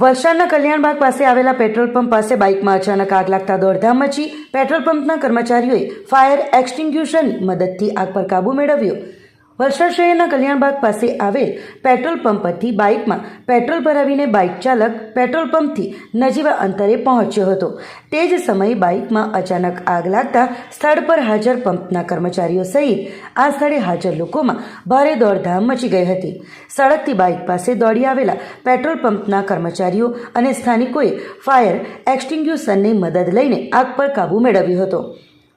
વલસાડના કલ્યાણબાગ પાસે આવેલા પેટ્રોલ પંપ પાસે બાઇકમાં અચાનક આગ લાગતા દોડધામ મચી પેટ્રોલ પંપના કર્મચારીઓએ ફાયર એક્સટિંગ્યુશનની મદદથી આગ પર કાબૂ મેળવ્યો. વલસાડ શહેરના કલ્યાણબાગ પાસે આવેલ પેટ્રોલ પંપ પરથી બાઇકમાં પેટ્રોલ ભરાવીને બાઇક ચાલક પેટ્રોલ પંપથી નજીવા અંતરે પહોંચ્યો હતો. તે જ સમયે બાઇકમાં અચાનક આગ લાગતા સ્થળ પર હાજર પંપના કર્મચારીઓ સહિત આ સ્થળે હાજર લોકોમાં ભારે દોડધામ મચી ગઈ હતી. સડકથી બાઇક પાસે દોડી આવેલા પેટ્રોલ પંપના કર્મચારીઓ અને સ્થાનિકોએ ફાયર એક્સટિંગ્યુશનની મદદ લઈને આગ પર કાબૂ મેળવ્યો હતો.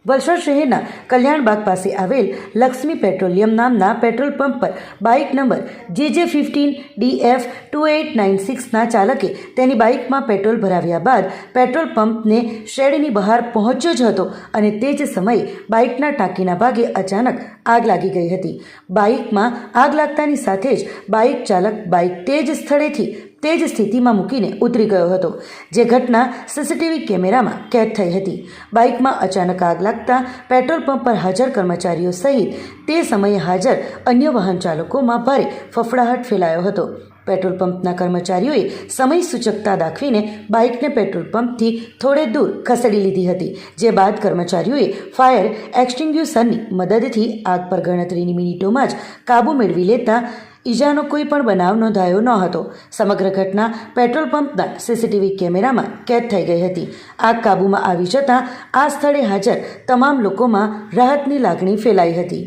વલસાડ શહેરના કલ્યાણબાગ પાસે આવેલ લક્ષ્મી પેટ્રોલિયમ નામના પેટ્રોલ પંપ પર bike number J J fifteen DF two eight nine સિક્સના ચાલકે તેની બાઇકમાં પેટ્રોલ ભરાવ્યા બાદ પેટ્રોલ પંપને શેડની બહાર પહોંચ્યો જ હતો અને તે જ સમયે બાઇકના ટાંકીના ભાગે અચાનક આગ લાગી ગઈ હતી. બાઇકમાં આગ લાગતાની સાથે જ બાઇક ચાલક બાઇક તે જ સ્થળેથી તે જ સ્થિતિમાં મૂકીને ઉતરી ગયો હતો, જે ઘટના સીસીટીવી કેમેરામાં કેદ થઈ હતી. બાઇકમાં અચાનક આગ લાગતા પેટ્રોલ પંપ પર હાજર કર્મચારીઓ સહિત તે સમયે હાજર અન્ય વાહન ચાલકોમાં ભારે ફફડાહટ ફેલાયો હતો. પેટ્રોલ પંપના કર્મચારીઓએ સમય સૂચકતા દાખવીને બાઇકને પેટ્રોલ પંપથી થોડે દૂર ખસેડી લીધી હતી, જે બાદ કર્મચારીઓએ ફાયર એક્સ્ટિંગ્યુશનની મદદથી આગ પર ગણતરીની મિનિટોમાં જ કાબૂ મેળવી લેતા ઈજાનો કોઈ પણ બનાવ નોંધાયો ન હતો. સમગ્ર ઘટના પેટ્રોલ પંપના સીસીટીવી કેમેરામાં કેદ થઈ ગઈ હતી. આગ કાબૂમાં આવી જતાં આ સ્થળે હાજર તમામ લોકોમાં રાહતની લાગણી ફેલાઈ હતી.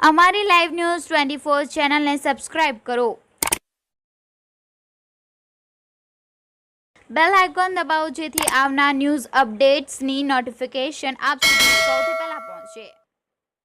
અમારી લાઈવ ન્યૂઝ ટ્વેન્ટી ફોર ચેનલને સબસ્ક્રાઇબ કરો. બેલ આઇકોન દબાવો જેથી આવનાર ન્યૂઝ અપડેટ્સની નોટિફિકેશન આપ સુધી સૌથી પહેલા 感。